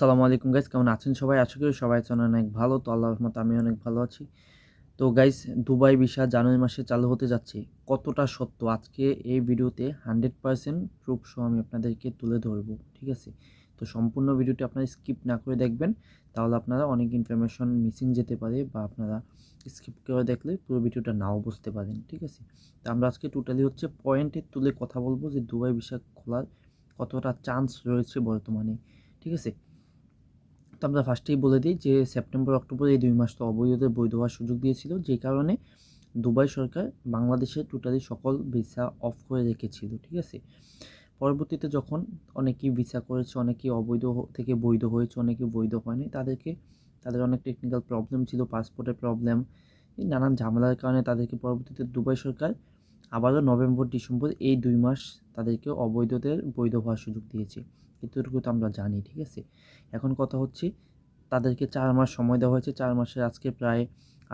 আসসালামু আলাইকুম গাইস কেমন আছেন সবাই? আশা করি সবাই আছেন অনেক ভালো। তো আল্লাহর রহমতে আমি অনেক ভালো আছি। তো গাইস দুবাই ভিসা জানুয়ারি মাসে চালু হতে যাচ্ছে। কতটা সত্য? আজকে এই ভিডিওতে হান্ড্রেড পার্সেন্ট প্রুফ সহ আমি আপনাদেরকে তুলে ধরবো, ঠিক আছে? তো, সম্পূর্ণ ভিডিওটি আপনারা স্কিপ না করে দেখবেন। তাহলে আপনারা অনেক ইনফরমেশন মিসিং যেতে পারে বা আপনারা স্কিপ করে দেখলে পুরো ভিডিওটা নাও বুঝতে পারেন, ঠিক আছে? তো, আমরা আজকে টোটালি হচ্ছে পয়েন্টে তুলে কথা বলব যে দুবাই ভিসা খোলার কতটা চান্স রয়েছে বর্তমানে, ঠিক আছে? তো আমরা ফার্স্টেই বলে দিই যে সেপ্টেম্বর অক্টোবর এই দুই মাস তো অবৈধদের বৈধ হওয়ার সুযোগ দিয়েছিল। যে কারণে দুবাই সরকার বাংলাদেশের টোটালি সকল ভিসা অফ করে রেখেছিল, ঠিক আছে? পরবর্তীতে যখন অনেকেই ভিসা করেছে, অনেকেই অবৈধ থেকে বৈধ হয়েছে অনেকে বৈধ হয়নি, তাদেরকে, তাদের অনেক টেকনিক্যাল প্রবলেম ছিল পাসপোর্টের প্রবলেম নানান ঝামেলার কারণে তাদেরকে পরবর্তীতে দুবাই সরকার আবারও নভেম্বর, ডিসেম্বর এই দুই মাস তাদেরকে অবৈধদের বৈধ হওয়ার সুযোগ দিয়েছে। এতটুকু তো আমরা জানি, ঠিক আছে? এখন কথা হচ্ছে, তাদেরকে চার মাস সময় দেওয়া হয়েছে, চার মাসের আজকে প্রায়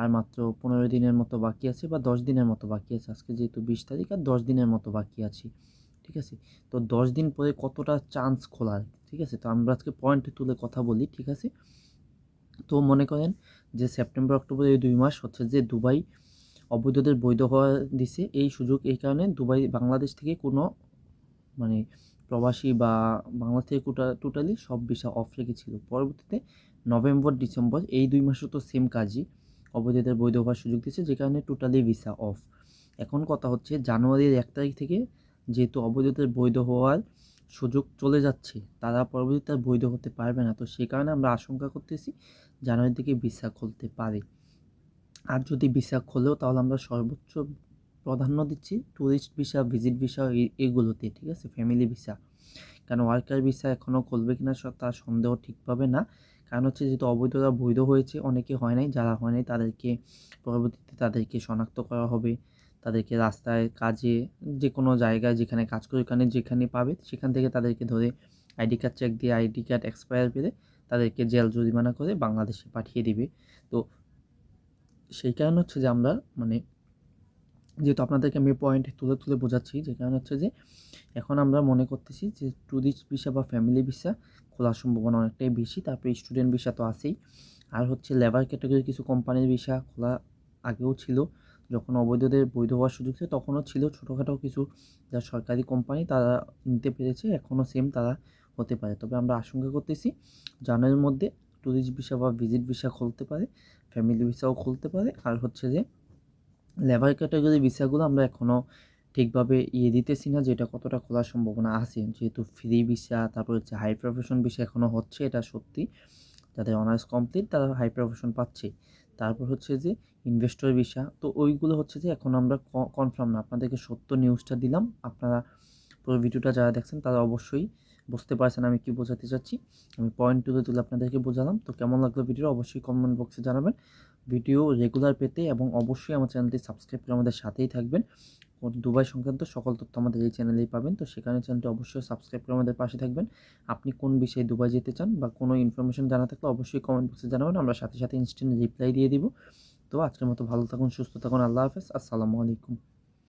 আর মাত্র পনেরো দিনের মতো বাকি আছে বা দশ দিনের মতো বাকি আছে। আজকে যেহেতু বিশ তারিখ আর দশ দিনের মতো বাকি আছে, ঠিক আছে? তো দশ দিন পরে কতটা চান্স খোলার, ঠিক আছে? তো আমরা আজকে পয়েন্টে তুলে কথা বলি, ঠিক আছে? তো মনে করেন যে সেপ্টেম্বর অক্টোবর এই দুই মাস হচ্ছে যে দুবাই অবৈধদের বৈধ হওয়া দিছে। এই সুযোগ, এই কারণে দুবাই বাংলাদেশ থেকে কোনো মানে প্রবাসী বা বাংলা থেকে টোটালি সব ভিসা অফ রেখেছিল। পরবর্তীতে নভেম্বর, ডিসেম্বর এই দুই মাসও তো সেম কাজই। অবৈধদের বৈধ হওয়ার সুযোগ দিচ্ছে যে কারণে টোটালি ভিসা অফ এখন কথা হচ্ছে, জানুয়ারির এক তারিখ থেকে যেহেতু অবৈধদের বৈধ হওয়ার সুযোগ চলে যাচ্ছে, তারা পরবর্তীতে বৈধ হতে পারবে না। তো সেই কারণে আমরা আশঙ্কা করতেছি, জানুয়ারি থেকে ভিসা খুলতে পারে। আর যদি ভিসা খোলেও তাহলে আমরা সর্বোচ্চ প্রাধান্য দিচ্ছি ট্যুরিস্ট ভিসা ভিজিট ভিসা এগুলোতে, ঠিক আছে? ফ্যামিলি ভিসা কারণ ওয়ার্কার ভিসা এখনও খুলবে কিনা তার সন্দেহ ঠিকভাবে না। কারণ হচ্ছে যেহেতু অবৈধতা বৈধ হয়েছে, অনেকে হয় নাই, যারা হয় নাই, তাদেরকে পরবর্তীতে তাদেরকে শনাক্ত করা হবে। তাদেরকে রাস্তায়, কাজে যে কোনো জায়গায় যেখানে কাজ করে, ওখানে যেখানে পাবে, সেখান থেকে তাদেরকে ধরে আইডি কার্ড চেক দিয়ে আইডি কার্ড এক্সপায়ার পেলে তাদেরকে জেল জরিমানা করে বাংলাদেশে পাঠিয়ে দিবে। তো সেই কারণে হচ্ছে যে আমরা মানে যেহেতু আপনাদেরকে আমি পয়েন্ট তুলে তুলে বোঝাচ্ছি, যে কারণ হচ্ছে যে এখন আমরা মনে করতেছি যে ট্যুরিস্ট ভিসা বা ফ্যামিলি ভিসা খোলার সম্ভাবনা অনেকটাই বেশি, তারপরে স্টুডেন্ট ভিসা তো আছেই। আর হচ্ছে লেবার ক্যাটাগরির কিছু কোম্পানির ভিসা খোলা আগেও ছিল, যখন অবৈধদের বৈধ হওয়ার সুযোগ ছিল, তখনও ছিল ছোটোখাটো কিছু যা সরকারি কোম্পানি তারা নিতে পেরেছে, এখনও সেম তারা হতে পারে। তবে আমরা আশঙ্কা করতেছি জানুয়ারির মধ্যে ট্যুরিস্ট ভিসা বা ভিজিট ভিসা খুলতে পারে ফ্যামিলি ভিসাও খুলতে পারে। আর হচ্ছে যে লেবার ক্যাটাগরি ভিসাগুলো আমরা এখনও ঠিকভাবে ইয়ে দিতেছি না যে এটা কতটা খোলার সম্ভাবনা আছে, যেহেতু ফ্রি ভিসা তারপর হচ্ছে হাই প্রফেশন ভিসা এখনও হচ্ছে, এটা সত্যি। যাদের অনার্স কমপ্লিট তারা হাই প্রফেশন পাচ্ছে। তারপর হচ্ছে যে ইনভেস্টর ভিসা তো ওইগুলো হচ্ছে যে এখন আমরা কনফার্ম না। আপনাদেরকে সত্য নিউজটা দিলাম। আপনারা পুরো ভিডিওটা যারা দেখছেন তারা অবশ্যই বুঝতে পারছেন আমি কি বোঝাতে চাচ্ছি। আমি পয়েন্ট টুলে তুলে আপনাদেরকে বোঝালাম। তো কেমন লাগল ভিডিও অবশ্যই কমেন্ট বক্সে জানাবেন। ভিডিও রেগুলার পেতে এবং অবশ্যই আমার চ্যানেলটি সাবস্ক্রাইব করে আমাদের সাথেই থাকবেন। দুবাই সংক্রান্ত সকল তথ্য আমাদের এই চ্যানেলেই পাবেন। তো সেখানে চ্যানেলটি অবশ্যই সাবস্ক্রাইব করে আমাদের পাশে থাকবেন। আপনি কোন বিষয়ে দুবাই যেতে চান বা কোনো ইনফরমেশন জানা থাকলে অবশ্যই কমেন্ট বক্সে জানাবেন। আমরা সাথে সাথে ইনস্ট্যান্ট রিপ্লাই দিয়ে দিব। তো আজকের মতো ভালো থাকুন, সুস্থ থাকুন। আল্লাহ হাফেজ। আসসালামু আলাইকুম।